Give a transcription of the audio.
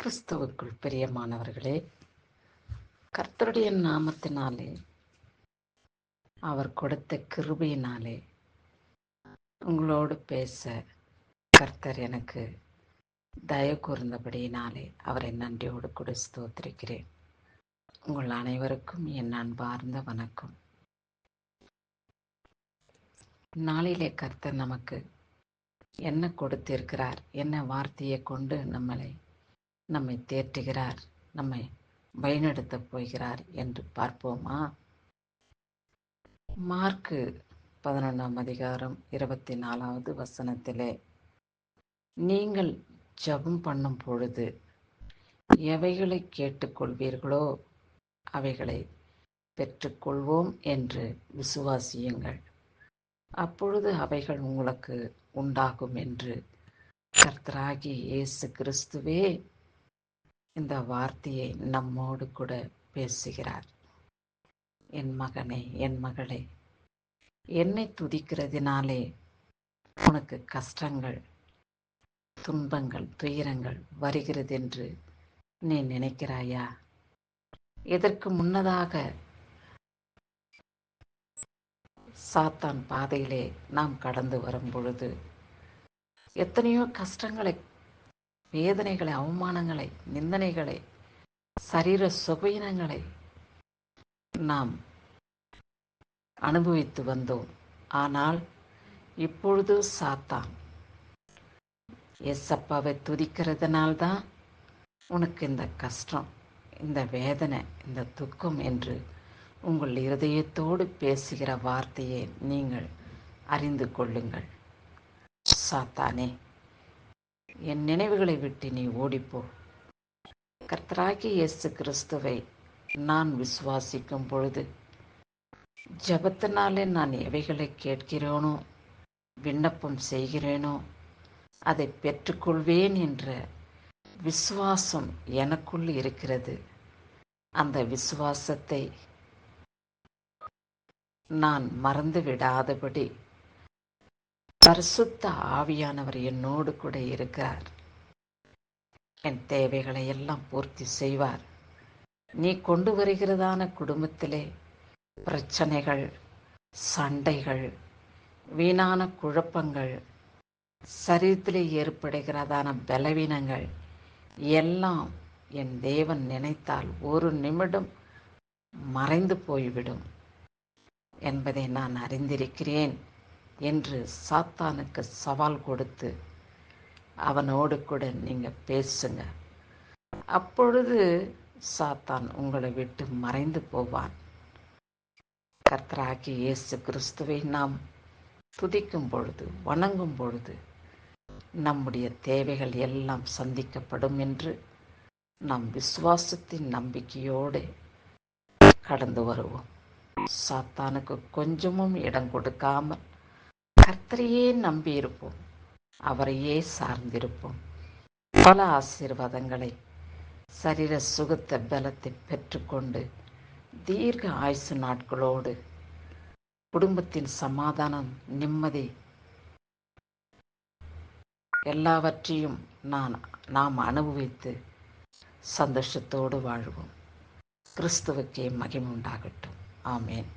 கிறிஸ்துவுக்குள் பிரியமானவர்களே கர்த்தருடைய நாமத்தினாலே அவர் கொடுத்த கிருபையினாலே உங்களோடு பேச கர்த்தர் எனக்கு தயவு கூர்ந்தபடியினாலே அவரை நன்றியோடு கூட ஸ்தோத்திருக்கிறேன். உங்கள் அனைவருக்கும் என் அன்பார்ந்த வணக்கம். நாளிலே கர்த்தர் நமக்கு என்ன கொடுத்திருக்கிறார் என்ன வார்த்தையை கொண்டு நம்மளை நம்மை தேற்றுகிறார் நம்மை வழிநடத்தப் போகிறார் என்று பார்ப்போமா? மார்க்கு பதினொன்றாம் அதிகாரம் இருபத்தி நாலாவது வசனத்திலே நீங்கள் ஜெபம் பண்ணும் பொழுது எவைகளை கேட்டுக்கொள்வீர்களோ அவைகளை பெற்றுக்கொள்வோம் என்று விசுவாசியுங்கள். அப்பொழுது அவைகள் உங்களுக்கு உண்டாகும் என்று கர்த்தராகி இயேசு கிறிஸ்துவே இந்த வார்த்தையை நம்மோடு கூட பேசுகிறார். என் மகனே என் மகளே என்னை துதிக்கிறதினாலே உனக்கு கஷ்டங்கள் துன்பங்கள் துயரங்கள் வருகிறது என்று நீ நினைக்கிறாயா? இதற்கு முன்னதாக சாத்தான் பாதையிலே நாம் கடந்து வரும் பொழுது எத்தனையோ கஷ்டங்களை வேதனைகளை அவமானங்களை நிந்தனைகளை சரீர சுகவீனங்களை நாம் அனுபவித்து வந்தோம். ஆனால் இப்பொழுது சாத்தான். எஸ்அப்பாவை துதிக்கிறதுனால்தான் உனக்கு இந்த கஷ்டம் இந்த வேதனை இந்த துக்கம் என்று உங்கள் இருதயத்தோடு பேசுகிற வார்த்தையை நீங்கள் அறிந்து கொள்ளுங்கள். சாத்தானே என் நினைவுகளை விட்டு நீ ஓடிப்போ. கர்த்தராகி இயேசு கிறிஸ்துவை நான் விசுவாசிக்கும் பொழுது ஜபத்தினாலே நான் எவைகளை கேட்கிறேனோ விண்ணப்பம் செய்கிறேனோ அதை பெற்றுக்கொள்வேன் என்ற விசுவாசம் எனக்குள் இருக்கிறது. அந்த விசுவாசத்தை நான் மறந்து விடாதபடி பரிசுத்த ஆவியானவர் என்னோடு கூட இருக்கிறார். என் தேவைகளை எல்லாம் பூர்த்தி செய்வார். நீ கொண்டு வருகிறதான குடும்பத்திலே பிரச்சனைகள் சண்டைகள் வீணான குழப்பங்கள் சரீரத்திலே ஏற்படுகிறதான பலவீனங்கள் எல்லாம் என் தேவன் நினைத்தால் ஒரு நிமிடம் மறைந்து போய்விடும் என்பதை நான் அறிந்திருக்கிறேன். என்று சாத்தானுக்கு சவால் கொடுத்து அவனோடு கூட நீங்கள் பேசுங்க. அப்பொழுது சாத்தான் உங்களை விட்டு மறைந்து போவான். கர்த்தராகி இயேசு கிறிஸ்துவை நாம் துதிக்கும் பொழுது வணங்கும் பொழுது நம்முடைய தேவைகள் எல்லாம் சந்திக்கப்படும் என்று நாம் விசுவாசத்தின் நம்பிக்கையோடு கடந்து வருவோம். சாத்தானுக்கு கொஞ்சமும் இடம் கொடுக்காமல் கர்த்தரையே நம்பியிருப்போம். அவரையே சார்ந்திருப்போம். பல ஆசீர்வாதங்களை சரீர சுகத்த பலத்தை பெற்றுக்கொண்டு தீர்க்க ஆயுசு நாட்களோடு குடும்பத்தின் சமாதானம் நிம்மதி எல்லாவற்றையும் நான் நாம் அனுபவித்து சந்தோஷத்தோடு வாழ்வோம். கிறிஸ்துவுக்கே மகிமுண்டாகட்டும் ஆமேன்.